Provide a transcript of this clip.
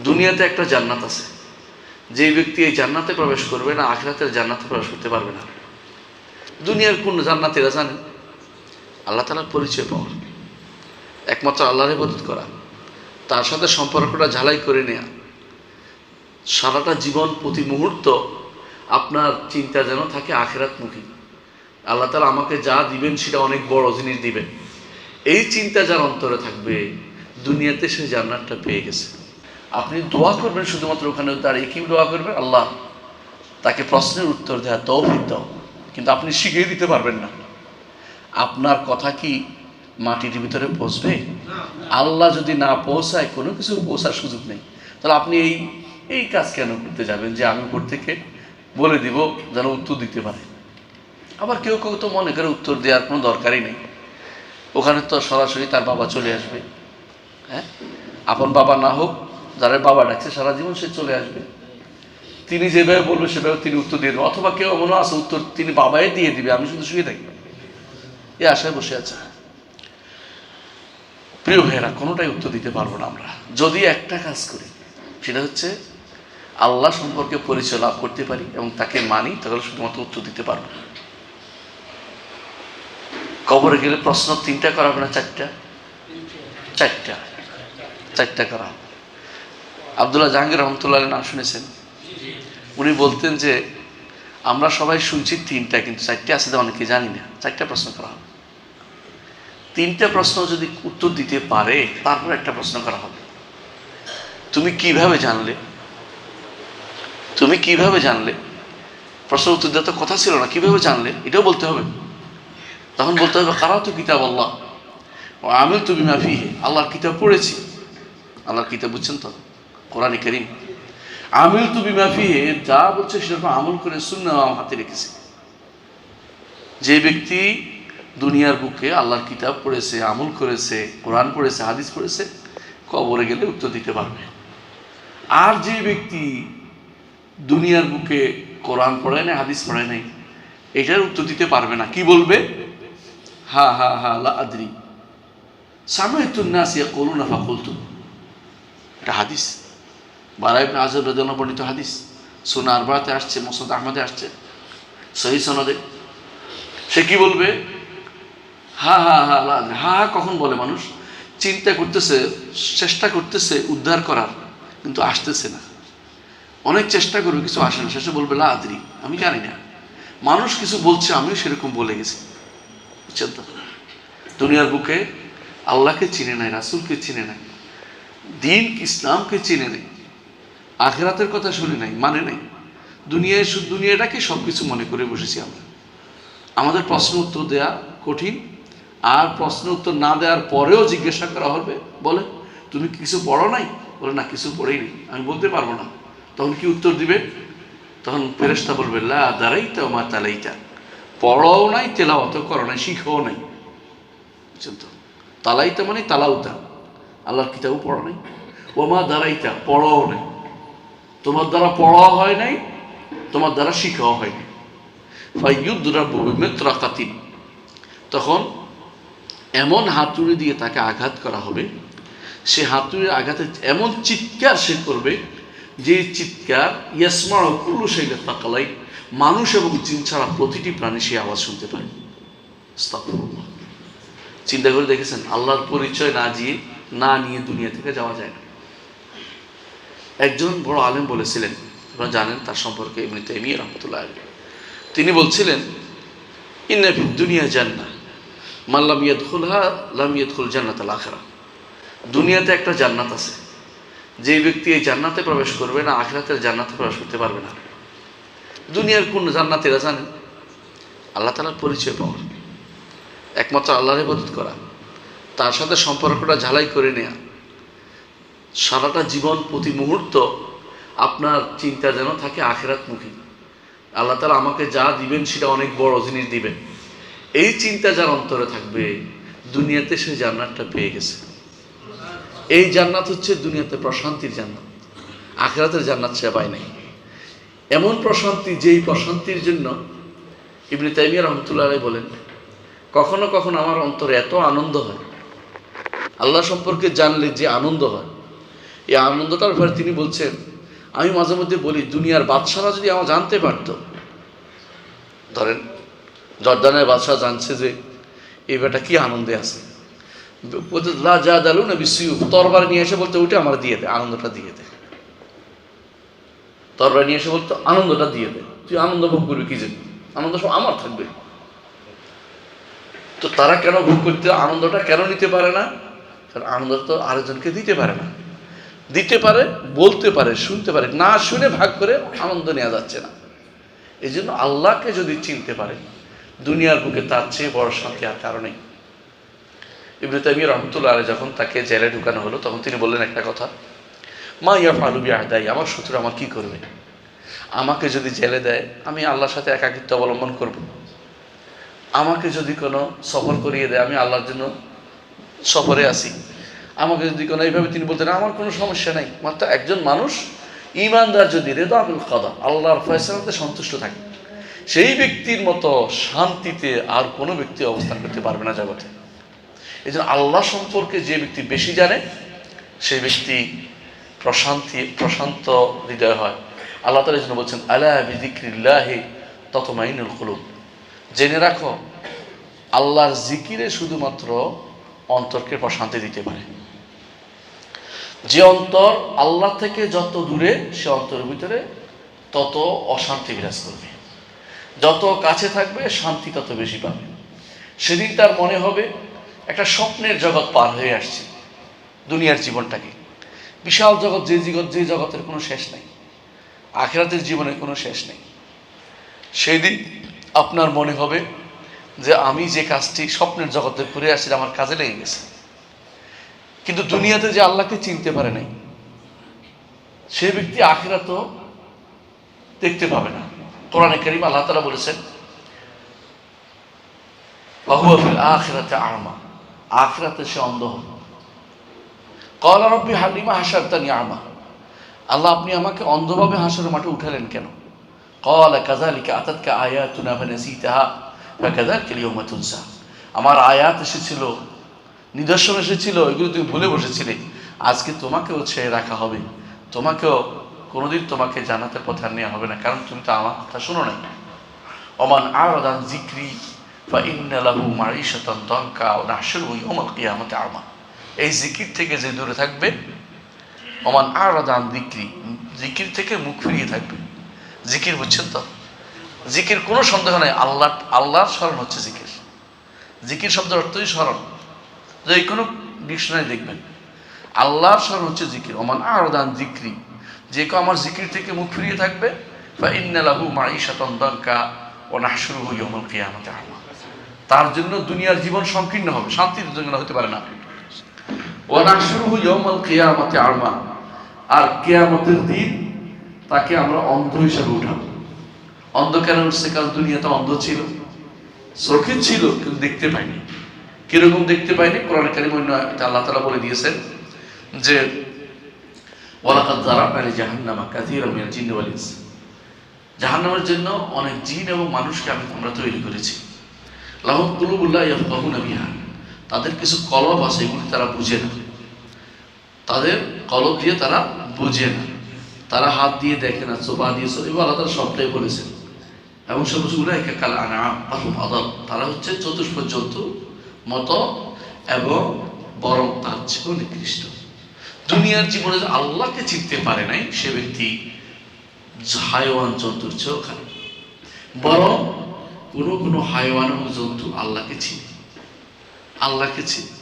দুনিয়াতে একটা জান্নাত আছে। যে ব্যক্তি এই জান্নাতে প্রবেশ করবে না, আখরাতের জান্নাতে প্রবেশ করতে পারবে না। দুনিয়ার কোন জান্নাতেরা জানেন আল্লাহ তালার পরিচয় পাওয়া। একমাত্র আল্লাহর ইবাদত করা। তার সাথে সম্পর্কটা ঝালাই করে নেয়া। সারাটা জীবন প্রতি মুহূর্ত আপনার চিন্তা যেন থাকে আখেরাতমুখী। আল্লাহ তালা আমাকে যা দিবেন সেটা অনেক বড় জিনিস দিবেন। এই চিন্তা যার অন্তরে থাকবে, দুনিয়াতে সে জান্নাতটা পেয়ে গেছে। আপনি দোয়া করবেন শুধুমাত্র ওখানে দাঁড়িয়ে। কি দোয়া করবেন আল্লাহ তাকে প্রশ্নের উত্তর দেওয়া তৌফিক দাও। কিন্তু আপনি শিখিয়ে দিতে পারবেন না। আপনার কথা কি মাটির ভিতরে পৌঁছবে? আল্লাহ যদি না পৌঁছায়, কোনো কিছু পৌঁছার সুযোগ নেই। তাহলে আপনি এই এই কাজ কেন করতে যাবেন যে আমি উপর থেকে বলে দিব যেন উত্তর দিতে পারে? আবার কেউ কেউ তো মনে করে উত্তর দেওয়ার কোনো দরকারই নেই। ওখানে তো সরাসরি তার বাবা চলে আসবে। হ্যাঁ? আপন বাবা না হোক যারা বাবা ডাকছে, সারা জীবন সে চলে আসবে। তিনি যেভাবে বলবে, সেভাবে তিনি উত্তর দিয়ে দেবেন অথবা কেউ মনে আছে, উত্তর তিনি বাবাই দিয়ে দিবে, আমি শুধু শুয়ে থাকি। এ আশায় বসে আছে। প্রিয় ভাইয়েরা, কোনোটাই উত্তর দিতে পারব না আমরা। যদি একটা কাজ করি, সেটা হচ্ছে আল্লাহ সম্পর্কে পরিচয় লাভ করতে পারি এবং তাকে মানি, তাহলে শুধুমাত্র উত্তর দিতে পারব কবরে গেলে প্রশ্ন তিনটা করা হবে না, চারটা? চারটা। চারটা করা হবে। আবদুল্লাহ জাহাঙ্গীর রহমতুল্লাহ নাম শুনেছেন। উনি বলতেন যে, আমরা সবাই শুনছি তিনটা, কিন্তু চারটে আছে অনেকে জানি না। চারটা প্রশ্ন করা হবে। তিনটা প্রশ্ন যদি উত্তর দিতে পারে, তারপর একটা প্রশ্ন করা হবে। তুমি কীভাবে জানলে? তুমি কীভাবে জানলে? প্রশ্ন উত্তর দেওয়ার তো কথা ছিল না, কীভাবে জানলে? এটাও বলতে হবে। তখন বলতে হবে কারাও তো কিতাব আল্লাহ। ও আমিল তুমি মাফি আল্লাহর কিতাব পড়েছি। আল্লাহর কিতাব বুঝছেন তো? কোরআন করিম। আমিল তুমি মাফি যা বলছে সেরকম আমল করে শূন্য হাতে রেখেছি। যে ব্যক্তি দুনিয়ার বুকে আল্লাহর কিতাব পড়েছে, আমল করেছে, কোরআন পড়েছে, হাদিস পড়েছে, কবরে গেলে উত্তর দিতে পারবে। আর যে ব্যক্তি দুনিয়ার বুকে কোরআন পড়ায় নাই, হাদিস পড়ায় নাই, এটার উত্তর দিতে পারবে না। কি বলবে? হা হা হা, লা আদ্রি। সামাইতুন্নাস ইয়াকুলুনা ফাকুলতু। এটা হাদিস। বারাই ইবনে আজব রাদিয়াল্লাহু বর্ণিত হাদিস। সুনা আরবাতে আসছে মোসাদ আহমদে আসছে। সহি সনদে। সে কি বলবে? হা হা হা হা হা কখন বলে মানুষ? চিন্তা করতেছে, চেষ্টা করতেছে উদ্ধার করার, কিন্তু আসতেছে না। অনেক চেষ্টা করবে, কিছু আসে না। শেষে বলবে, লা আদ্রি, আমি জানি না। মানুষ কিছু বলছে, আমিও সেরকম বলে গেছি। বুঝছেন তো? দুনিয়ার বুকে আল্লাহকে চিনে নেয় রাসুলকে চিনে নেয় দিন ইসলামকে চিনে নেই। আখেরাতের কথা শুনে নাই মানে নাই। দুনিয়ায় শুধু দুনিয়াটাকে সব কিছু মনে করে বসেছি আমরা। আমাদের প্রশ্ন উত্তর দেওয়া কঠিন, আর প্রশ্ন উত্তর না দেওয়ার পরেও জিজ্ঞাসা করা হবে, বলে, তুমি কিছু পড়ো নাই? বলে, না, কিছু পড়েই নি আমি বলতে পারব না। তখন কি উত্তর দিবে? তখন ফেরেস্তা বলবে, লা দাঁড়াইতা মা তালাইতা। পড়াও নাই তেলাওয়াত করো নাই, শিখাও নাই। বুঝছেন তো? তালাইতা মানে তালাউতা। আল্লাহর কিতাবও পড়া নাই। ও মা দাঁড়াইতা পড়াও নাই। তোমার দ্বারা পড়াও হয় নাই, তোমার দ্বারা শিখাও হয় নাই। তখন এমন হাতুড়ি দিয়ে তাকে আঘাত করা হবে, সে হাতুড়ির আঘাতে এমন চিৎকার সে করবে, যে চিৎকার ইয়াসমার কুল্লু সেইলে তাকালাই মানুষ এবং জিন ছাড়া প্রতিটি প্রাণী সে আওয়াজ শুনতে পায়। চিন্তা করে দেখেছেন, আল্লাহর পরিচয় না দিয়ে, না নিয়ে দুনিয়া থেকে যাওয়া যায় না। একজন বড় আলেম বলেছিলেন, আপনারা জানেন তার সম্পর্কে এমনি তেমিয়া রহমতুল্লাহ আলী তিনি বলছিলেন ইন্নাফি দুনিয়া জান্না মাল্লাম ইয়াদখুলহা লাম ইয়াদখুল জান্নাত আল আখরা। দুনিয়াতে একটা জান্নাত আছে, যে ব্যক্তি এই জান্নাতে প্রবেশ করবে না, আখরাতের জান্নাতে প্রবেশ করতে পারবে না। দুনিয়ার কোন জান্নাত এরা জানেন? আল্লাহ তালার পরিচয় পাওয়া। একমাত্র আল্লাহর ইবাদত করা। তার সাথে সম্পর্কটা ঝালাই করে নেয়া। সারাটা জীবন প্রতি মুহূর্ত আপনার চিন্তা যেন থাকে আখেরাতমুখী। আল্লাহ তালা আমাকে যা দিবেন সেটা অনেক বড় জিনিস দিবেন। এই চিন্তা যার অন্তরে থাকবে, দুনিয়াতে সে জান্নাতটা পেয়ে গেছে। এই জান্নাত হচ্ছে দুনিয়াতে প্রশান্তির জান্নাত। আখেরাতের জান্নাত সে পায় নাই। এমন প্রশান্তি যেই প্রশান্তির জন্য ইবনে তাইমিয়া রহমতুল্লাহ বলেন, কখনো কখনো আমার অন্তরে এত আনন্দ হয়। আল্লাহ সম্পর্কে জানলে যে আনন্দ হয়। এই আনন্দটার ব্যাপারে তিনি বলছেন, আমি মাঝে মধ্যে বলি, দুনিয়ার বাদশারা যদি আমার জানতে পারত। ধরেন, জর্দানের বাদশাহ জানছে যে এই বেটা কি আনন্দে আছে। যা দালু না বিশ্বইউ তরবার নিয়ে এসে বলতে ওইটা আমার দিয়ে দে, আনন্দটা দিয়ে দে। তরবার নিয়ে এসে বলতো, আনন্দটা দিয়ে দে। তুই আনন্দ ভোগ করবি কি জন্য? আনন্দ সব আমার থাকবে। তো তারা কেন ভোগ করতে, আনন্দটা কেন নিতে পারে না? কারণ আনন্দ তো আরেকজনকে দিতে পারে না। দিতে পারে, বলতে পারে, শুনতে পারে, না শুনে ভাগ করে আনন্দ নেওয়া যাচ্ছে না। এই জন্য আল্লাহকে যদি চিনতে পারে, দুনিয়ার বুকে তার চেয়ে বড় শান্তি আর কারণেই ইবনে তাইমিয়া রহমতুল্লাহ যখন তাকে জেলে ঢুকানো হলো, তখন তিনি বললেন একটা কথা, মা ইয়া ফালুবি আহদাই আমার শত্রু আমার কি করবে? আমাকে যদি জেলে দেয়, আমি আল্লাহর সাথে একাকিত্ব অবলম্বন করব। আমাকে যদি কোনো সফর করিয়ে দেয়, আমি আল্লাহর জন্য সফরে আসি। আমাকে যদি কোনো এইভাবে তিনি বলতেন, আমার কোনো সমস্যা নেই। মাত্র একজন মানুষ ইমানদার যদি রেদাবুল কদা আল্লাহর ফয়সালাতে সন্তুষ্ট থাকে, সেই ব্যক্তির মতো শান্তিতে আর কোনো ব্যক্তি অবস্থান করতে পারবে না জগতে। এই জন্য আল্লাহ সম্পর্কে যে ব্যক্তি বেশি জানে, সেই ব্যক্তি প্রশান্তি, প্রশান্ত হৃদয় হয়। আল্লাহ তালা জন্য বলছেন আল্লাহ বিদিক্রিল্লাহে ততমাইনুল কুলুব। জেনে রাখো, আল্লাহর জিকিরে শুধুমাত্র অন্তরকে প্রশান্তি দিতে পারে। যে অন্তর আল্লাহ থেকে যত দূরে, সে অন্তরের ভিতরে তত অশান্তি বিরাজ করবে। যত কাছে থাকবে, শান্তি তত বেশি পাবে। সেদিন তার মনে হবে, একটা স্বপ্নের জগৎ পার হয়ে আসছে দুনিয়ার জীবনটাকে। বিশাল জগৎ, যে জগৎ যে জগতের কোনো শেষ নেই। আখেরাতের জীবনের কোনো শেষ নেই। সেই দিন আপনার মনে হবে যে, আমি যে কাজটি স্বপ্নের জগতে করে আসছি, আমার কাজে লেগে গেছে। কিন্তু দুনিয়াতে যে আল্লাহকে চিনতে পারে নাই, সে ব্যক্তি আখেরা তো দেখতে পাবে না। কোরআনে করিম আল্লাহ তালা বলেছেন আখেরাতে আরমা আখেরাতে সে অন্ধ হবে কলা রব্বি হালিমা হাসারতানি আমা আল্লাহ আপনি আমাকে অন্ধভাবে হাসর মাঠে উঠালেন কেন? কলা কাজালিকা আতাতকা আল-ইয়াওমা তুনসা আমার আয়াত এসেছিল নিদর্শন এসেছিল, এগুলো তুমি ভুলে বসেছিলে। আজকে তোমাকেও ছেড়ে রাখা হবে। তোমাকেও কোনোদিন তোমাকে জানাতে পথে আর নেওয়া হবে না, কারণ তুমি তো আমার কথা শোনো নাই। অমান আরাদান জিক্রি বা ইন্নালাহু মারিশাতান দঙ্কা ও নাহশুরু ইয়াউমাল কিয়ামাতি আমা এই জিকির থেকে যে দূরে থাকবে অমান আরাদান জিক্রি জিকির থেকে মুখ ফিরিয়ে থাকবে। জিকির বুঝছেন তো? জিকির কোনো সন্দেহ নেই, আল্লাহ, আল্লাহর স্মরণ হচ্ছে জিকির জিকির শব্দের অর্থই স্মরণ। যে কোনো ডিকশনারি দেখবেন। আল্লাহর স্মরণ হচ্ছে জিকির। ওমান আরদান জিক্রি। যে কেউ আমার জিকির থেকে মুখ ফিরিয়ে থাকবে বা ইন্নালাহু মাইশাতান দঙ্কা ও নাহশুরু ইয়াউমাল কিয়ামাতি আমা তার জন্য দুনিয়ার জীবন সংকীর্ণ হবে, শান্তির জন্য হতে পারে না। ও নাহশুরু ইয়াউমাল কিয়ামাতি আমা আর কিয়ামতের দিন তাকে আমরা অন্ধ হিসাবে উঠাবো। অন্ধ কেন উঠছে কারণ অন্ধ ছিল। চোখে ছিল, কিন্তু দেখতে পাইনি। কীরকম দেখতে পাইনি? কোরআন কারিম অন্য এটা আল্লাহ তালা বলে দিয়েছেন যে ওয়ালাকাত জারাবনা জাহান্নামা কাসীরা মিনাল ইনস। জাহান্নামের জন্য অনেক জিন এবং মানুষকে আমি আমরা তৈরি করেছি। লাহুম কুলুবুল্লাহ ইয়াফকাহুনা বিহা। তাদের কিছু কলব আছে, এগুলি তারা বুঝে না। তাদের কলব দিয়ে তারা বুঝে না। তারা হাত দিয়ে দেখে না, চোপা দিয়ে এবার আল্লাহ তারা সবটাই বলেছেন। এবং সব উলাইকা কাল আহম আদল তারা হচ্ছে চতুষ্প জন্তু মতো এবং বরং তার চেয়েও নিকৃষ্ট। দুনিয়ার জীবনে আল্লাহকে চিনতে পারে নাই, সে ব্যক্তি হায়ওয়ান জন্তুর চেয়েও খারাপ। বরং কোনো কোনো হায়ওয়ান জন্তু আল্লাহকে চিনে। আল্লাহকে চিনে।